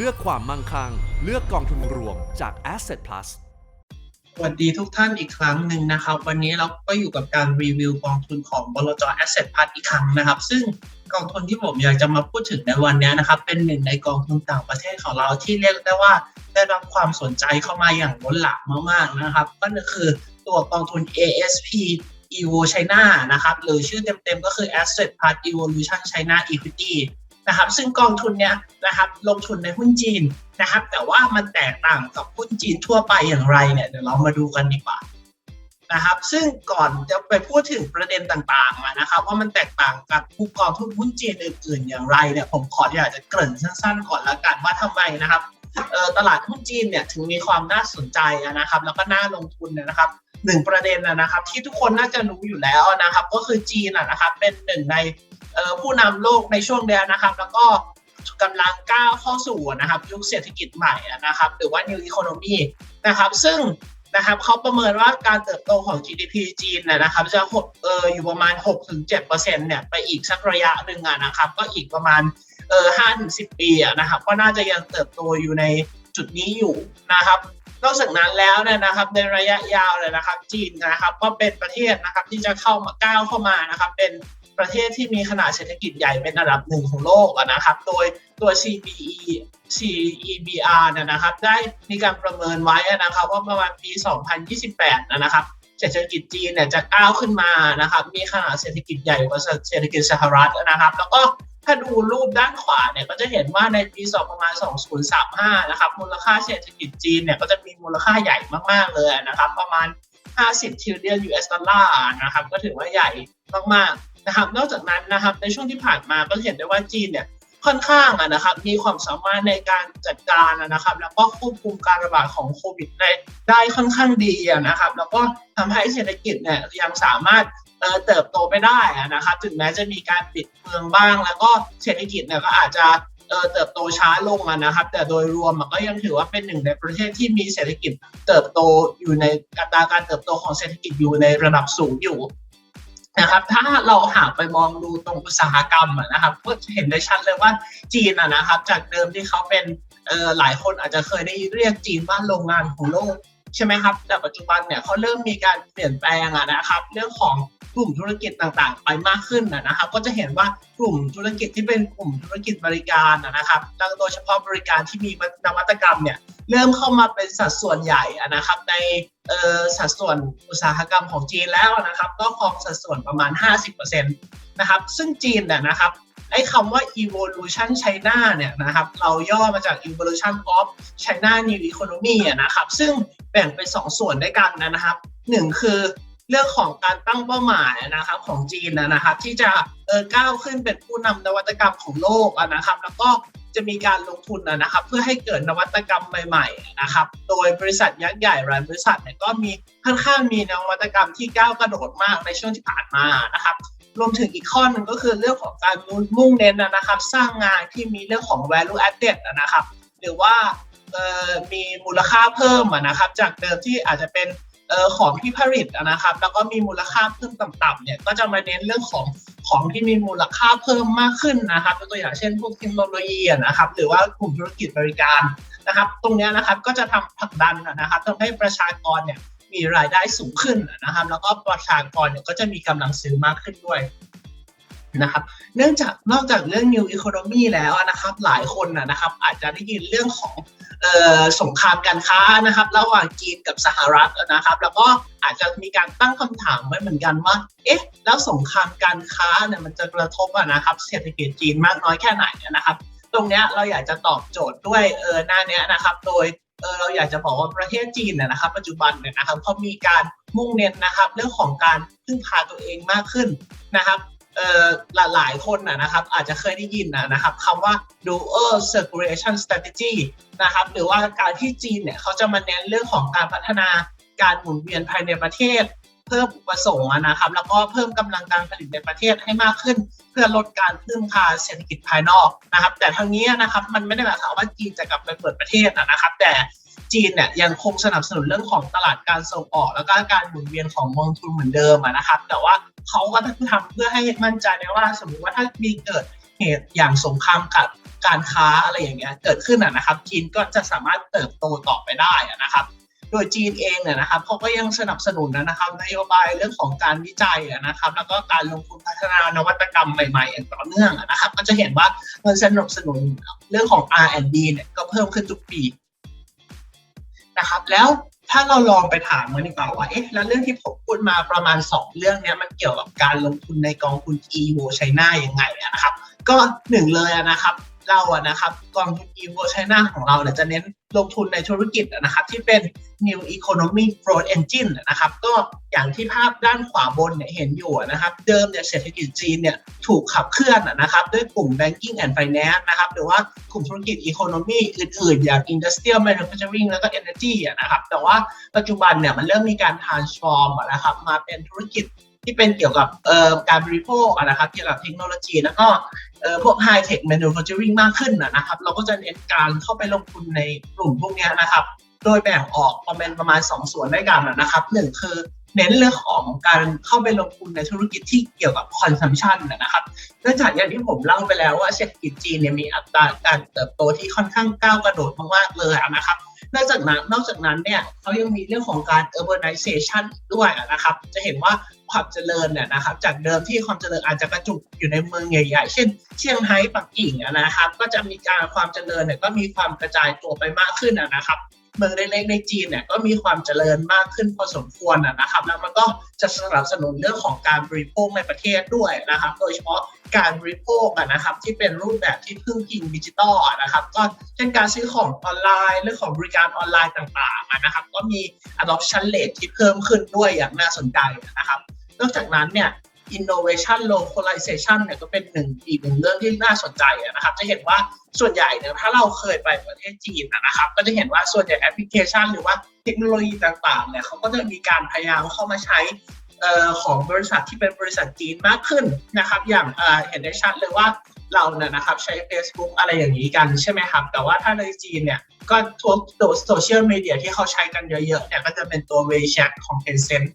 เลือกความมั่งคั่ง เลือกกองทุนรวมจาก Asset Plus สวัสดีทุกท่านอีกครั้งหนึ่งนะครับ วันนี้เราก็อยู่กับการรีวิวกองทุนของบลจ Asset Plus อีกครั้งนะครับ ซึ่งกองทุนที่ผมอยากจะมาพูดถึงในวันนี้นะครับ เป็นหนึ่งในกองทุนต่างประเทศของเราที่เรียกได้ว่าได้รับความสนใจเข้ามาอย่างล้นหลามมากๆนะครับ ก็คือตัวกองทุน ASP Evo China นะครับ หรือชื่อเต็มๆก็คือ Asset Plus Evolution China Equity นะครับซึ่งกองทุนเนี้ยนะครับลงทุนในหุ้นจีนนะครับ แต่ว่ามันแตกต่างกับหุ้นจีนทั่วไปอย่างไรเนี่ยเดี๋ยวเรามาดูกันดีกว่านะครับซึ่งก่อนจะไปพูดถึงประเด็นต่างๆนะครับ ว่ามันแตกต่างกับผู้กองทุนหุ้นจีนอื่นๆอย่างไรเนี่ยผมขออยากจะเกริ่นสั้นๆก่อนละกันว่าทำไมนะครับตลาดหุ้นจีนเนี่ยถึงมีความน่าสนใจนะครับ แล้วก็น่าลงทุนนะครับหนึ่งประเด็นนะครับ ที่ทุกคนน่าจะรู้อยู่แล้วนะครับ ก็คือจีนอะนะครับ เป็นหนึ่งใน ผู้นำโลกในช่วงเดือนนะครับ แล้วก็กำลังก้าวเข้าสู่นะครับยุคเศรษฐกิจใหม่นะครับ หรือว่า new economy นะครับ ซึ่งนะครับเขาประเมินว่าการเติบโตของ GDP จีนนะครับ จะหดเอออยู่ประมาณ 6-7%เนี่ยไปอีกสักระยะหนึ่งอะนะครับ ก็อีกประมาณเออ5-10 ปีนะครับ ก็น่าจะยังเติบโตอยู่ในจุดนี้อยู่นะครับ นอกจากนั้นแล้วเนี่ยนะครับในระยะยาวเลยนะครับ จีนนะครับ ก็เป็นประเทศนะครับที่จะเข้ามาก้าวเข้ามานะครับ เป็นประเทศที่มีขนาดเศรษฐกิจใหญ่เป็นอันดับหนึ่งของโลกนะครับ โดยตัว CBE CEBR เนี่ยนะครับ ได้มีการประเมินไว้นะครับ ว่าประมาณปี 2028 นะครับ เศรษฐกิจจีนเนี่ยจะก้าวขึ้นมานะครับ มีขนาดเศรษฐกิจใหญ่กว่าเศรษฐกิจสหรัฐนะครับ แล้วก็ ถ้าดูรูปด้านขวาเนี่ยก็จะเห็นว่าในปี2ประมาณ 2035 นะครับ มูลค่าเศรษฐกิจจีนเนี่ยก็จะมีมูลค่าใหญ่มาก ๆ เลยนะครับ ประมาณ 50 trillion US ดอลลาร์นะครับ ก็ถือว่าใหญ่มากๆนะครับ นอกจากนั้นนะครับในช่วงที่ผ่านมาก็เห็นได้ว่าจีนเนี่ยค่อนข้างนะครับมีความสามารถในการจัดการนะครับ แล้วก็ควบคุมการระบาดของโควิดได้ได้ค่อนข้างดีนะครับ แล้วก็ทำให้เศรษฐกิจเนี่ยยังสามารถ เติบโตไปได้นะครับถึงแม้จะมีการปิดเมืองบ้าง แล้วก็เศรษฐกิจเนี่ยก็อาจจะเติบโตช้าลงนะครับ แต่โดยรวมอะก็ยังถือว่าเป็นหนึ่งในประเทศที่มีเศรษฐกิจเติบโตอยู่ในอัตราการเติบโตของเศรษฐกิจอยู่ในระดับสูงอยู่นะครับถ้าเราหากไปมองดูตรงอุตสาหกรรมนะครับก็จะเห็นได้ชัดเลยว่าจีนนะครับ จากเดิมที่เขาเป็นหลายคนอาจจะเคยได้เรียกจีนว่าโรงงานของโลก ใช่ไหมครับแต่ปัจจุบันเนี่ยเขาเริ่มมีการเปลี่ยนแปลงอะนะครับ เรื่องของกลุ่มธุรกิจต่างๆ ไปมากขึ้นนะครับ ก็จะเห็นว่ากลุ่มธุรกิจที่เป็นกลุ่มธุรกิจบริการนะครับโดยเฉพาะบริการที่มีนวัตกรรมเนี่ยเริ่มเข้ามาเป็นสัดส่วนใหญ่อะนะครับในสัดส่วนอุตสาหกรรมของจีนแล้วนะครับ ก็ครองสัดส่วนประมาณ 50%นะครับซึ่งจีนเนี่ยนะครับ อ้คำว่า evolution China เนี่ยนะครับเราย่อมาจาก evolution of China new economy นะครับซึ่งแบ่งเป็น 2 ส่วนด้วยกันนะครับหนึ่งคือเรื่องของการตั้งเป้าหมายนะครับของจีนนะครับ ที่จะเออก้าวขึ้นเป็นผู้นำนวัตกรรมของโลกนะครับ แล้วก็จะมีการลงทุนนะครับ เพื่อให้เกิดนวัตกรรมใหม่ๆนะครับ โดยบริษัทยักษ์ใหญ่รายบริษัทเนี่ยก็มีค่อนข้างมีนวัตกรรมที่ก้าวกระโดดมากในช่วงที่ผ่านมานะครับ รวมถึงอีกข้อหนึ่งก็คือเรื่องของการมุ่งเน้นนะครับ สร้างงานที่มีเรื่องของ value added นะครับ หรือว่ามีมูลค่าเพิ่มนะครับ จากเดิมที่อาจจะเป็นของที่ผลิตนะครับ แล้วก็มีมูลค่าเพิ่มต่ำๆเนี่ยก็จะมาเน้นเรื่องของของที่มีมูลค่าเพิ่มมากขึ้นนะครับตัวอย่างเช่น พวกเทคโนโลยีนะครับ หรือว่ากลุ่มธุรกิจบริการนะครับ ตรงนี้นะครับก็จะทำผลักดันนะครับทำให้ประชากรเนี่ย มีรายได้สูงขึ้นนะครับ แล้วก็ประชากรเนี่ยก็จะมีกำลังซื้อมากขึ้นด้วยนะครับ เนื่องจากนอกจากเรื่อง new economy แล้วนะครับ หลายคนนะครับ อาจจะได้ยินเรื่องของออสงครามการค้านะครับ ระหว่างจีนกับสหรัฐนะครับ แล้วก็อาจจะมีการตั้งคำถามไว้เหมือนกันว่า เอ๊ะ แล้วสงครามการค้าเนี่ยมันจะกระทบนะครับ เศรษฐกิจจีนมากน้อยแค่ไหนนะครับ ตรงเนี้ยเราอยากจะตอบโจทย์ด้วยเออหน้าเนี้ยนะครับ โดย เออเราอยากจะบอกว่าประเทศจีนเนี่ยนะครับ ปัจจุบันเนี่ยนะครับเขามีการมุ่งเน้นนะครับ เรื่องของการพึ่งพาตัวเองมากขึ้นนะครับเอ่อหลายหลายคนนะครับ อาจจะเคยได้ยินนะนะครับคำว่า dual circulation strategy นะครับ หรือว่าการที่จีนเนี่ยเขาจะมาเน้นเรื่องของการพัฒนาการหมุนเวียนภายในประเทศ เพิ่มอุปสงค์นะครับ แล้วก็เพิ่มกำลังการผลิตในประเทศให้มากขึ้น เพื่อลดการพึ่งพาเศรษฐกิจภายนอกนะครับ แต่ทางนี้นะครับมันไม่ได้หมายความว่าจีนจะกลับไปเปิดประเทศนะครับ แต่จีนเนี่ยยังคงสนับสนุนเรื่องของตลาดการส่งออก แล้วก็การหมุนเวียนของเมืองทุนเหมือนเดิมนะครับ แต่ว่าเขาก็ทำเพื่อให้มั่นใจได้ว่าสมมติว่าถ้ามีเกิดเหตุอย่างสงครามกับการค้าอะไรอย่างเงี้ยเกิดขึ้นอะนะครับจีนก็จะสามารถเติบโตต่อไปได้นะครับ โดยจีนเองเนี่ยนะครับเขาก็ยังสนับสนุนนะครับนโยบายเรื่องของการวิจัยนะครับ แล้วก็การลงทุนพัฒนานวัตกรรมใหม่ๆอย่างต่อเนื่องนะครับ ก็จะเห็นว่าเงินสนับสนุนเรื่องของ R&D เนี่ยก็เพิ่มขึ้นทุกปีนะครับ แล้วถ้าเราลองไปถามกันดีกว่าว่าเอ๊ะแล้วเรื่องที่ผมพูดมาประมาณ 2 เรื่องเนี้ยมันเกี่ยวกับการลงทุนในกองทุน EVO China ยังไงนะครับ ก็หนึ่งเลยนะครับ เราอะนะครับกองทุน EVO China ของเราเนี่ยจะเน้นลงทุนในธุรกิจอะนะครับที่เป็น New Economy Growth Engine นะครับก็อย่างที่ภาพด้านขวาบนเนี่ยเห็นอยู่นะครับเดิมเนี่ยเศรษฐกิจจีนเนี่ยถูกขับเคลื่อนอะนะครับด้วยกลุ่ม Banking and Finance นะครับหรือว่ากลุ่มธุรกิจ Economy อื่นๆ อย่าง Industrial Manufacturing แล้วก็ Energy นะครับแต่ว่าปัจจุบันเนี่ยมันเริ่มมีการ transform นะครับมาเป็นธุรกิจ ที่เป็นเกี่ยวกับเอ่อการบริโภคนะครับเกี่ยวกับเทคโนโลยี แล้วก็เอ่อพวก High Tech Manufacturing มากขึ้นนะครับเราก็จะเน้นการเข้าไปลงทุนในกลุ่มพวกนี้นะครับ โดยแบ่งออกประมาณประมาณ 2 ส่วนด้วยกันนะครับหนึ่งคือเน้นเรื่องของการเข้าไปลงทุนในธุรกิจที่เกี่ยวกับ consumption นะครับเนื่องจากอย่างที่ผมเล่าไปแล้วว่าเศรษฐกิจจีนเนี่ยมีอัตราการเติบโตที่ค่อนข้างก้าวกระโดดมากๆเลยนะครับ นอกจากนั้นนอกจากนั้นเนี่ยเขายังมีเรื่องของการ urbanization อีกด้วยนะครับ จะเห็นว่าความเจริญเนี่ยนะครับ จากเดิมที่ความเจริญอาจจะกระจุกอยู่ในเมืองใหญ่ ๆ เช่น เชียงไฮ้ปักกิ่งนะครับ ก็จะมีการความเจริญเนี่ยก็มีความกระจายตัวไปมากขึ้นนะครับ เมืองเล็กๆในจีนเนี่ยก็มีความเจริญมากขึ้นพอสมควรนะครับ แล้วมันก็จะสนับสนุนเรื่องของการบริโภคในประเทศด้วยนะครับ โดยเฉพาะการบริโภคนะครับที่เป็นรูปแบบที่พึ่งพิงดิจิตอลนะครับ ก็เช่นการซื้อของออนไลน์เรื่องของบริการออนไลน์ต่างๆนะครับ ก็มี adoption rate ที่เพิ่มขึ้นด้วยอย่างน่าสนใจนะครับนอกจากนั้นเนี่ย innovation localization เนี่ยก็เป็นหนึ่งอีกหนึ่งเรื่องที่น่าสนใจนะครับ จะเห็นว่าส่วนใหญ่เนี่ยถ้าเราเคยไปประเทศจีนนะครับ ก็จะเห็นว่าส่วนใหญ่แอปพลิเคชัน หรือว่าเทคโนโลยีต่างๆเนี่ยเขาก็จะมีการพยายามเข้ามาใช้ของบริษัทที่เป็นบริษัทจีนมากขึ้นนะครับ อย่างเห็นได้ชัดเลยว่าเราเนี่ยนะครับใช้ Facebook อะไรอย่างนี้กันใช่ไหมครับ แต่ว่าถ้าในจีนเนี่ยก็ทุกตัวโซเชียลมีเดียที่เขาใช้กันเยอะๆเนี่ยก็จะเป็นตัว WeChat ของ Tencent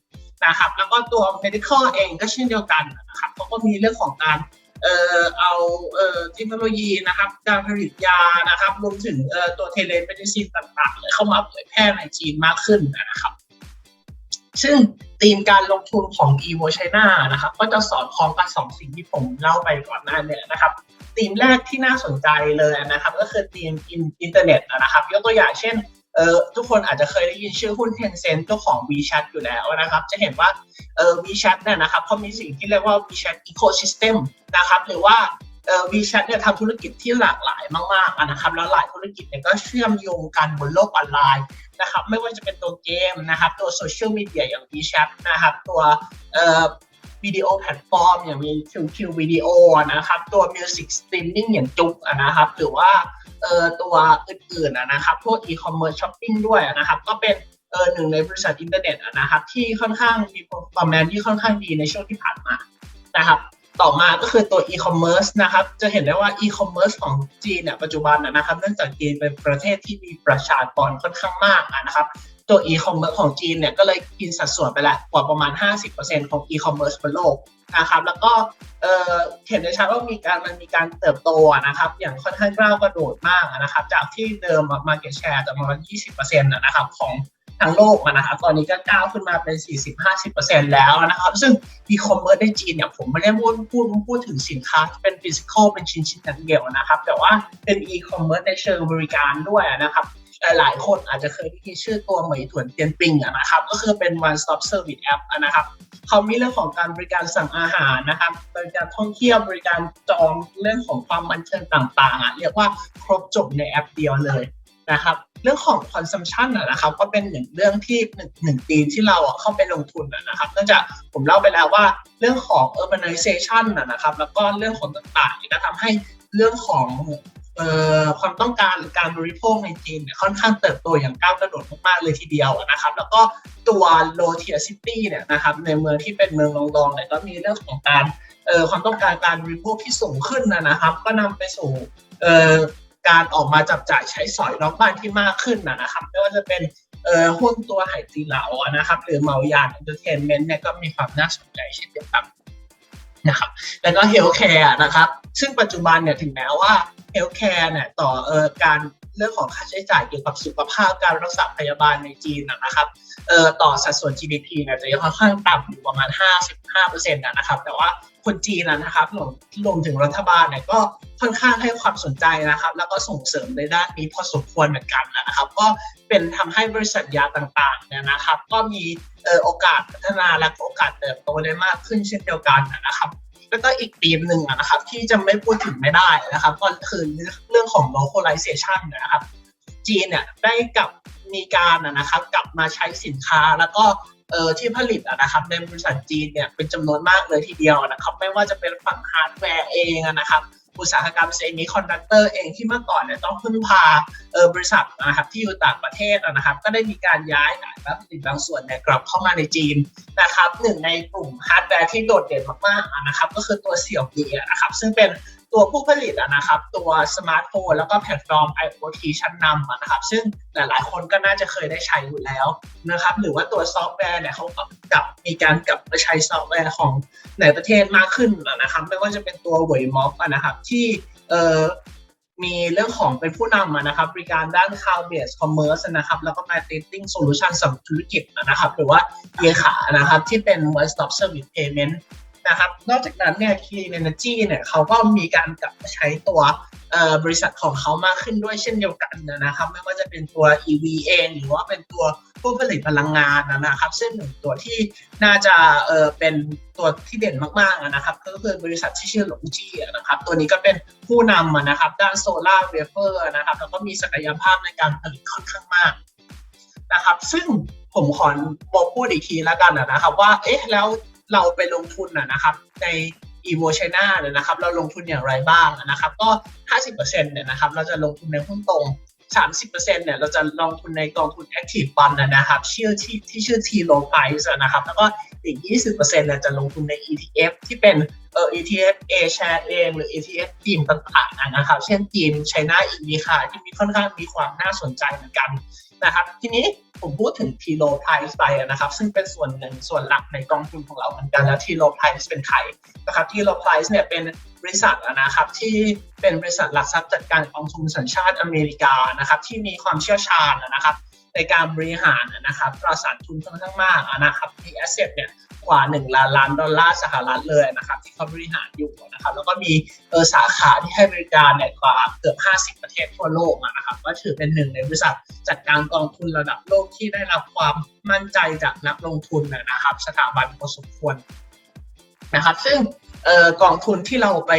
นะครับ แล้วก็ตัว medical เองก็เช่นเดียวกันนะครับเขาก็มีเรื่องของการเอ่อเอาเอ่อเทคโนโลยีนะครับการผลิตยานะครับรวมถึงเอ่อตัวเทเลเมดิซินต่างๆเลยเข้ามาเผยแพร่ในจีนมากขึ้นนะครับ ซึ่งธีมการลงทุนของ evo China นะครับ ก็จะสอดคล้องกับสองสิ่งที่ผมเล่าไปก่อนหน้านี่ยนะครับธีมแรกที่น่าสนใจเลยนะครับ ก็คือธีมอินเทอร์เน็ตนะครับ ยกตัวอย่างเช่น เอ่อทุกคนอาจจะเคยได้ยินชื่อหุ้น Tencent เจ้าของ WeChat อยู่แล้วนะครับ จะเห็นว่าเอ่อ WeChat เนี่ยนะครับเขามีสิ่งที่เรียกว่า WeChat Ecosystem นะครับ หรือว่าเอ่อ WeChat เนี่ยทำธุรกิจที่หลากหลายมากๆนะครับ แล้วหลายธุรกิจเนี่ยก็เชื่อมโยงกันบนโลกออนไลน์นะครับ ไม่ว่าจะเป็นตัวเกมนะครับ ตัวโซเชียลมีเดียอย่าง WeChat นะครับ ตัวเออ วิดีโอแพลตฟอร์ม อย่างมี QQ วิดีโอนะครับ ตัว Music Streaming อย่างจุกอะนะครับ หรือว่าเอ่อตัวอื่นๆอะนะครับ พวก e-commerce shopping ด้วยนะครับ ก็เป็นเออหนึ่งในบริษัทอินเทอร์เน็ตนะครับ ที่ค่อนข้างมี performance ที่ค่อนข้างดีในช่วงที่ผ่านมานะครับต่อมาก็คือตัว e-commerce นะครับ จะเห็นได้ว่า e-commerce ของจีนเนี่ยปัจจุบันนะครับ เนื่องจากจีนเป็นประเทศที่มีประชากรค่อนข้างมากนะครับ ตัว e-commerce ของจีนเนี่ยก็เลยกินสัดส่วนไปแล้วกว่าประมาณ 50%ของ e-commerce บนโลกนะครับแล้วก็เห็นได้ชัดว่ามีการมันมีการเติบโตนะครับอย่างค่อนข้างก้าวกระโดดมากนะครับจากที่เดิม market share ประมาณ 20%นะครับของทั้งโลกนะครับตอนนี้ก็ก้าวขึ้นมาเป็น 40-50%แล้วนะครับซึ่ง e-commerce ในจีนเนี่ยผมไม่ได้พูดพูดพูดถึงสินค้าที่เป็น physical เป็นชิ้นๆอย่างเดียวนะครับแต่ว่าเป็น e-commerce ในเชิงบริการด้วยนะครับ หลายๆ คนอาจจะเคยได้ยินชื่อตัวเหมยถวนเตียนปิงอะนะครับ ก็คือเป็น one stop service app อะนะครับเขามีเรื่องของการบริการสั่งอาหารนะครับบริการท่องเที่ยวบริการจองเรื่องของความบันเทิงต่างๆอะเรียกว่าครบจบในแอปเดียวเลยนะครับเรื่องของ consumption อะนะครับก็เป็นหนึ่งเรื่องที่หนึ่งหนึ่งธีมที่เราเข้าไปลงทุนนะครับเนื่องจากผมเล่าไปแล้วว่าเรื่องของ urbanization อะนะครับแล้วก็เรื่องของต่างๆเนี่ก็ทำให้เรื่องของ ความต้องการหรือการบริโภคในจีนเนี่ยค่อนข้างเติบโตอย่างก้าวกระโดดมากๆเลยทีเดียวนะครับ แล้วก็ตัว low tier city เนี่ยนะครับในเมืองที่เป็นเมืองรองๆเนี่ยก็มีเรื่องของการเอ่อความต้องการการบริโภคที่สูงขึ้นนะนะครับ ก็นำไปสู่เอ่อการออกมาจับจ่ายใช้สอยนอกบ้านที่มากขึ้นนะนะครับไม่ว่าจะเป็นเอ่อหุ้นตัวไหตีเหลานะครับ หรือเมายาน entertainment เนี่ยก็มีความน่าสนใจเช่นเดียวกันนะครับแล้วก็เฮลท์แคร์นะครับ ซึ่งปัจจุบันเนี่ยถึงแม้ว่า เฮลท์แคร์เนี่ยต่อเออการเรื่องของค่าใช้จ่ายเกี่ยวกับสุขภาพการรักษาพยาบาลในจีนนะครับเอ่อต่อสัดส่วน GDP เนี่ยจะยังค่อนข้างต่ำอยู่ประมาณ 55%นะครับ แต่ว่าคนจีนนะครับรวมรวมถึงรัฐบาลเนี่ยก็ค่อนข้างให้ความสนใจนะครับ แล้วก็ส่งเสริมในด้านนี้พอสมควรเหมือนกันนะครับ ก็เป็นทำให้บริษัทยาต่างๆเนี่ยนะครับ ก็มีโอกาสพัฒนาและโอกาสเติบโตได้มากขึ้นเช่นเดียวกันนะครับ แล้วก็อีกธีมหนึ่งนะครับ ที่จะไม่พูดถึงไม่ได้นะครับ ก็คือเรื่องของ localization นะครับ จีนเนี่ยได้กลับมีการนะครับ กลับมาใช้สินค้าแล้วก็เออที่ผลิตนะครับในบริษัทจีนเนี่ยเป็นจำนวนมากเลยทีเดียวนะครับ ไม่ว่าจะเป็นฝั่งฮาร์ดแวร์เองนะครับ อุตสาหกรรมเซมิคอนดักเตอร์เองที่เมื่อก่อนเนี่ยต้องพึ่งพาเออบริษัทนะครับที่อยู่ต่างประเทศนะครับ ก็ได้มีการย้ายฐานผลิตบางส่วนเนี่ยกลับเข้ามาในจีนนะครับหนึ่งในกลุ่มฮาร์ดแวร์ที่โดดเด่นมากๆนะครับ ก็คือตัวเสี่ยวมีนะครับซึ่งเป็น ตัวผู้ผลิตอะนะครับตัวสมาร์ทโฟนแล้วก็แพลตฟอร์ม IoT ชั้นนำนะครับซึ่งหลายๆ คนก็น่าจะเคยได้ใช้อยู่แล้วนะครับหรือว่าตัวซอฟต์แวร์เนี่ยเขากลับมีการกลับมาใช้ซอฟต์แวร์ของในประเทศมากขึ้นนะครับไม่ว่าจะเป็นตัวเวยม็อกนะครับที่เอ่อมีเรื่องของเป็นผู้นำนะครับบริการด้าน cloud based commerce นะครับแล้วก็ marketing solution สำหรับธุรกิจนะครับหรือว่าเลขานะครับที่เป็น one stop service payment นะครับ นอกจากนั้นเนี่ย Clean Energy เนี่ยเขาก็มีการกลับมาใช้ตัวบริษัทของเขามากขึ้นด้วยเช่นเดียวกันนะครับ ไม่ว่าจะเป็นตัว EV เองหรือว่าเป็นตัวผู้ผลิตพลังงานนะครับ ซึ่งหนึ่งตัวที่น่าจะเออเป็นตัวที่เด่นมากๆนะครับ ก็คือบริษัทที่ชื่อหลงจี้นะครับ ตัวนี้ก็เป็นผู้นำนะครับ ด้านโซลาร์เวเฟอร์นะครับ แล้วก็มีศักยภาพในการผลิตค่อนข้างมากนะครับ ซึ่งผมขอบอกพูดอีกทีแล้วกันนะครับ ว่าเอ๊ะแล้ว เราไปลงทุนนะครับใน evo China เนี่ยนะครับเราลงทุนอย่างไรบ้างนะครับก็ 50%เนี่ยนะครับเราจะลงทุนในหุ้นตรง 30%เนี่ยเราจะลงทุนในกองทุน active fund นะครับชื่อที่ที่ชื่อ T low price นะครับแล้วก็อีก 20%เนี่ยจะลงทุนใน ETF ที่เป็นเอ่อ ETF A share เองหรือ ETF จีมต่างๆนะครับเช่นจีม China e v ค่ะที่มีค่อนข้างมีความน่าสนใจเหมือนกัน นะครับ ทีนี้ผมพูดถึง T low price ไปนะครับ ซึ่งเป็นส่วนหนึ่งส่วนหลักในกองทุนของเราเหมือนกันแล้ว T low price เป็นใครนะครับ T low price เนี่ยเป็นบริษัทนะครับที่เป็นบริษัทหลักทรัพย์จัดการกองทุนสัญชาติอเมริกานะครับ ที่มีความเชี่ยวชาญนะครับในการบริหารนะครับตราสารทุนค่อนข้างมากนะครับมีแอสเซทเนี่ย กว่า 1 ล้านล้านดอลลาร์สหรัฐเลยนะครับที่เขาบริหารอยู่นะครับแล้วก็มีเออสาขาที่ให้บริการเนี่ยกว่าเกือบ 50 ประเทศทั่วโลกนะครับก็ถือเป็นหนึ่งในบริษัทจัดการกองทุนระดับโลกที่ได้รับความมั่นใจจากนักลงทุนนะครับ สถาบันพอสมควรนะครับซึ่งออกองทุนที่เราไป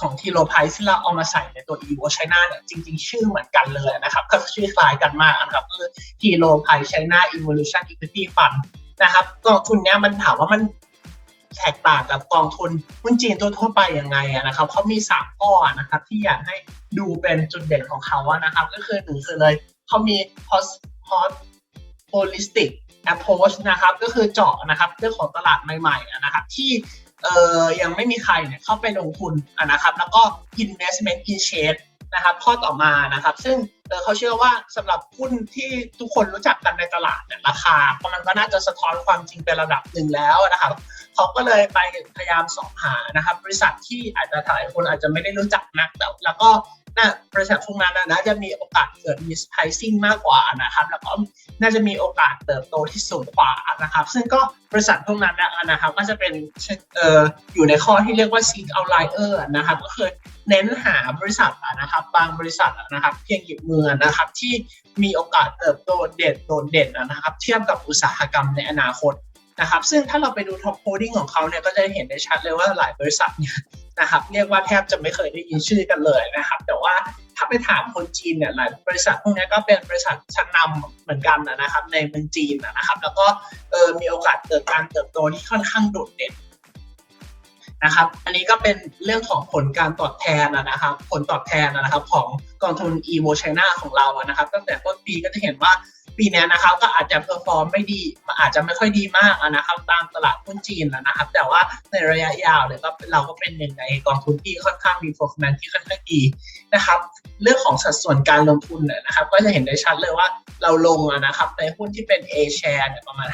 ของทีโรไพที่เราเอามาใส่ในตัว evo China เนี่ยจริง ๆ ชื่อเหมือนกันเลยนะครับ ก็ชื่อคล้ายกันมากนะครับคือทีโรไพ China Evolution Equity Fund นะครับกองทุนเนี้ยมันถามว่ามันแตกต่างกับกองทุนหุ้นจีนทั่วๆไปยังไงอะนะครับเขามีสามข้อนะครับ ที่อยากให้ดูเป็นจุดเด่นของเขาอะนะครับ ก็คือหนึ่งคือเลยเขามี host host holistic approach นะครับก็คือเจาะนะครับเรื่องของตลาดใหม่ๆนะครับ ที่เอ่อยังไม่มีใครเนี่ยเข้าไปลงทุนอะนะครับ แล้วก็ investment in shade นะครับ ข้อต่อมานะครับ ซึ่ง เขาเชื่อว่าสำหรับหุ้นที่ทุกคนรู้จักกันในตลาดเนี่ยราคามันก็น่าจะสะท้อนความจริงเป็นระดับหนึ่งแล้วนะครับเขาก็เลยไปพยายามสอบหานะครับ บริษัทที่อาจจะหลายคนอาจจะไม่ได้รู้จักนักแต่แล้วก็ น่าบริษัทพวกนั้นนะน่าจะมีโอกาสเกิด mispricing มากกว่านะครับ แล้วก็น่าจะมีโอกาสเติบโตที่สูงกว่านะครับ ซึ่งก็บริษัทพวกนั้นนะครับก็จะเป็นเอ่ออยู่ในข้อที่เรียกว่า seek outlier นะครับ ก็คือเน้นหาบริษัทนะครับ บางบริษัทนะครับเพียงหยิบมือนะครับที่มีโอกาสเติบโตเด่นโดดเด่นนะครับ เทียบกับอุตสาหกรรมในอนาคต นะครับซึ่งถ้าเราไปดู top holding ของเขาเนี่ยก็จะเห็นได้ชัดเลยว่าหลายบริษัทเนี่ยนะครับเรียกว่าแทบจะไม่เคยได้ยินชื่อกันเลยนะครับ แต่ว่าถ้าไปถามคนจีนเนี่ยหลายบริษัทพวกนี้ก็เป็นบริษัทชั้นนำเหมือนกันนะครับในเมืองจีนนะครับ แล้วก็เออมีโอกาสเกิดการเติบโตที่ค่อนข้างโดดเด่นนะครับ อันนี้ก็เป็นเรื่องของผลการตอบแทนนะครับ ผลตอบแทนนะครับของกองทุน evo China ของเรานะครับ ตั้งแต่ต้นปีก็จะเห็นว่า ปีนี้นะครับก็อาจจะเพอร์ฟอร์มไม่ดีอาจจะไม่ค่อยดีมากนะครับตามตลาดหุ้นจีนนะครับ แต่ว่าในระยะยาวเนี่ยก็เราก็เป็นหนึ่งในกองทุนที่ค่อนข้างมี performance ที่ค่อนข้างดีนะครับ เรื่องของสัดส่วนการลงทุนเนี่ยนะครับ ก็จะเห็นได้ชัดเลยว่าเราลงนะครับในหุ้นที่เป็น A share เนี่ยประมาณ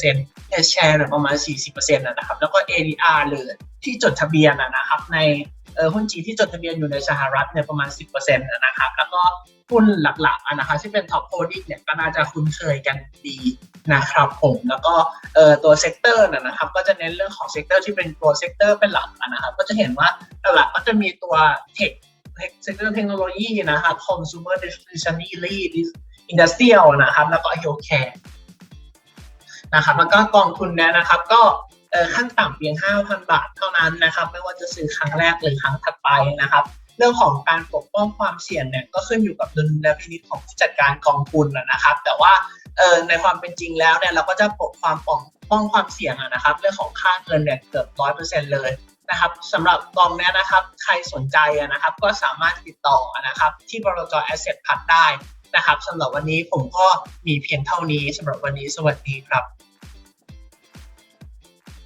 50% A share เนี่ยประมาณ 40%นะครับแล้วก็ ADR หรือที่จดทะเบียนนะครับใน หุ้นจีนที่จดทะเบียนอยู่ในสหรัฐเนี่ยประมาณ 10%นะครับ แล้วก็หุ้นหลักๆนะครับที่เป็นท็อปโ l ดิ้งเนี่ยก็น่าจะคุ้นเคยกันดีนะครับผมแล้วก็ตัวเซกเตอร์นะครับ ก็จะเน้นเรื่องของเซกเตอร์ที่เป็นตัวเซกเตอร์เป็นหลักนะครับก็จะเห็นว่าหลักก็จะมีตัวเทคเซกเตอร์เทคโนโลยีนะครับ consumer discretionary industrial นะครับ แล้วก็ healthcare นะครับแล้วก็กองทุนเนี่ยนะครับก็ ขั้นต่ำเพียง 5,000 บาทเท่านั้นนะครับ ไม่ว่าจะซื้อครั้งแรกหรือครั้งถัดไปนะครับ เรื่องของการปกป้องความเสี่ยงเนี่ยก็ขึ้นอยู่กับดุลพินิจของผู้จัดการกองทุนนะครับ แต่ว่าในความเป็นจริงแล้วเนี่ยเราก็จะปกความปกป้องความเสี่ยงอะนะครับ เรื่องของค่าเงินเนี่ยเกือบร้อยเปอร์เซ็นต์เลยนะครับสำหรับกองนี้นะครับใครสนใจอะนะครับก็สามารถติดต่อนะครับ ที่บลจ Asset พัดได้นะครับสำหรับวันนี้ผมก็มีเพียงเท่านี้สำหรับวันนี้สวัสดีครับ